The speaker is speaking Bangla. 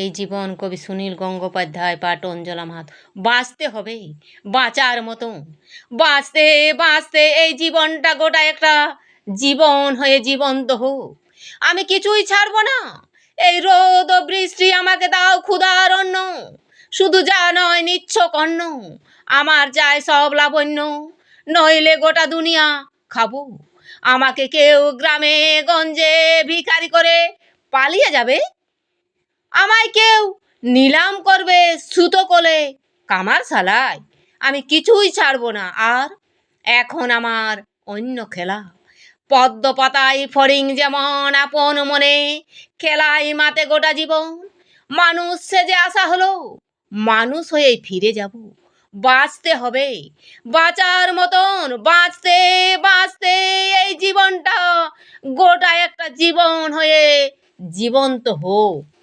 এই জীবন কবি সুনীল গঙ্গোপাধ্যায়, পাঠ অঞ্জলা মাহাত। বাঁচতে হবে, বাঁচার মতন বাঁচতে বাঁচতে এই জীবনটা গোটা একটা জীবন হয়ে জীবন্ত হোক। আমি কিছুই ছাড়বো না। এই রোদ ও বৃষ্টি আমাকে দাও ক্ষুধার অন্য শুধু যা নয়, নিচ্ছ কর্ণ। আমার যায় সব লাবণ্য। নইলে গোটা দুনিয়া খাব। আমাকে কেউ গ্রামে, গঞ্জে ভিখারি করে পালিয়ে যাবে? আমায় কেউ নিলাম করবে সুতো কোলে। কামার শালায়, আমি কিছুই ছাড়বো না। আর এখন আমার অন্য খেলা। পদ্ম পাতায় ফড়িং যেমন আপন মনে, খেলাই মাতে গোটা জীবন। মানুষ সেজে আসা হলো, মানুষ হয়ে ফিরে যাব। বাঁচতে হবে, বাঁচার মতন, বাঁচতে বাঁচতে এই জীবনটা। গোটা একটা জীবন হয়ে জীবন্ত হোক।